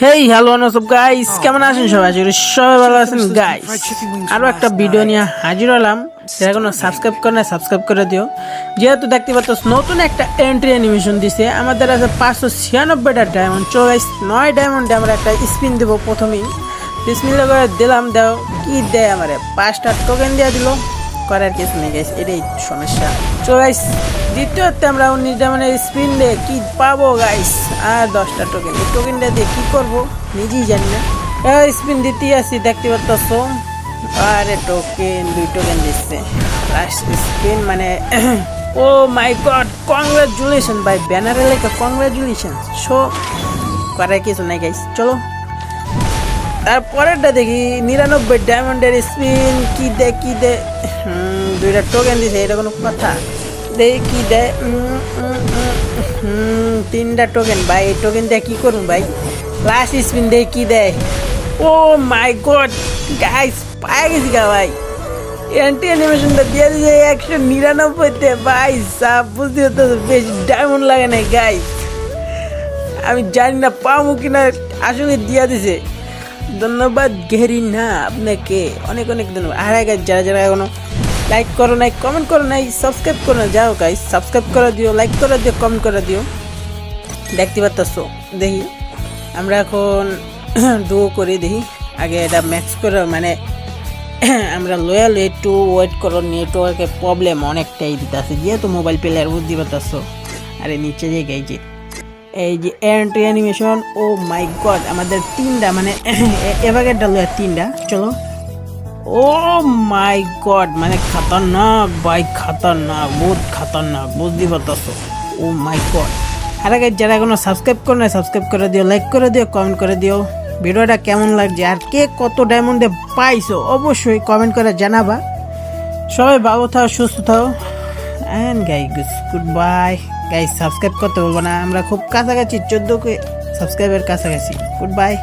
Hey hello সব guys কেমন আছেন সবাই? করি সবাই ভালো আছেন গাইস আরও একটা ভিডিও নিয়ে হাজির হলাম। যারা কোনো সাবস্ক্রাইব করে না সাবস্ক্রাইব করে দিও। যেহেতু দেখতে পাচ্ছ, নতুন একটা এন্ট্রি অ্যানিমেশন দিছে। আমাদের আছে পাঁচশো ছিয়ানব্বইটা ডায়মন্ড চো গাইস নয় ডায়মন্ডে আমরা একটা স্পিন দেবো প্রথমেই। বিসমিল্লা করে দিলাম, দাও, কি দেয় আমারে? পাঁচটা টোকেন দিয়ে দিল। করার কিছু নেই গেছে এটাই সমস্যা। চো গাইস দ্বিতীয়তে আমরা উনিশ ডায়মন্ডের স্পিন দিয়ে কি পাবো গাইস আর দশটা টোকেন এই টোকেনটা দিয়ে কি করব? নিজেই জানি না। স্পিন দিতেই আসি, দেখতে পাচ্ছ আরে টোকেন দুই টোকেন দিচ্ছে। লাস্ট স্পিন মানে ও মাই গড কংগ্রাচুলেশন ভাই ব্যানারে লেখা কংগ্রাচুলেশন শো করার কিছু নাই গাইস চলো। তারপরেরটা দেখি, নিরানব্বই ডায়মন্ডের স্পিন কি দে কি দে? দুইটা টোকেন দিছে, এটা কোনো কথা। দেখি কি দেয় তিনটা টোকেন। ভাই, এই টোকেন দিয়ে কি করুন ভাই? লাস্ট স্পিন দেখি কি দেয় ও মাই গড গাইস পাই গেছি গা ভাই। অ্যান্টি অ্যানিমেশনটা দিয়ে দিয়েছে একশো নিরানব্বইতে ভাই, সাপ, বুঝতে হতো বেশি ডায়মন্ড লাগে নাই গাইস আমি জানি না পাবো কিনা, আসলে দিয়া দিছে। ধন্যবাদ ঘেরি না আপনাকে। অনেক অনেক ধন্যবাদ। আর গাইজ যারা যারা এখনও লাইক করো নাই কমেন্ট করো নাই সাবস্ক্রাইব করো না যাও গাইজ সাবস্ক্রাইব করে দিও লাইক করে দিও কমেন্ট করে দিও। দেখতে পাচ্ছ দেখি। আমরা এখন ডু করে, দেখি। আগে এটা ম্যাক্স করে মানে আমরা লয়াল একটু ওয়েট করো নেটওয়ার্কের প্রবলেম অনেকটাই দিতে আছে যেহেতু মোবাইল প্লেয়ার বুঝতে পারতেছ। আরে নিচে যে গাইছে এই যে entry animation oh my god আমাদের তিনটা মানে এভাবে লয়ার তিনটা, চলো। ও মাই গড মানে খতরনাক, ভাই খতরনাক, বহুত খতরনাক বুঝতে পারতেছ। ও মাই গড আর আগে যারা এখনও সাবস্ক্রাইব করে না সাবস্ক্রাইব করে দিও লাইক করে দিও কমেন্ট করে দিও। ভিডিওটা কেমন লাগছে আর কে কত ডায়মন্ডে পাইছো, অবশ্যই কমেন্ট করে জানাবা। সবাই ভালো থাও, সুস্থ থাও। And guys good bye guys subscribe করতে বলব না। আমরা খুব কাছাকাছি, চোদ্দ সাবস্ক্রাইবের কাছাকাছি। Good bye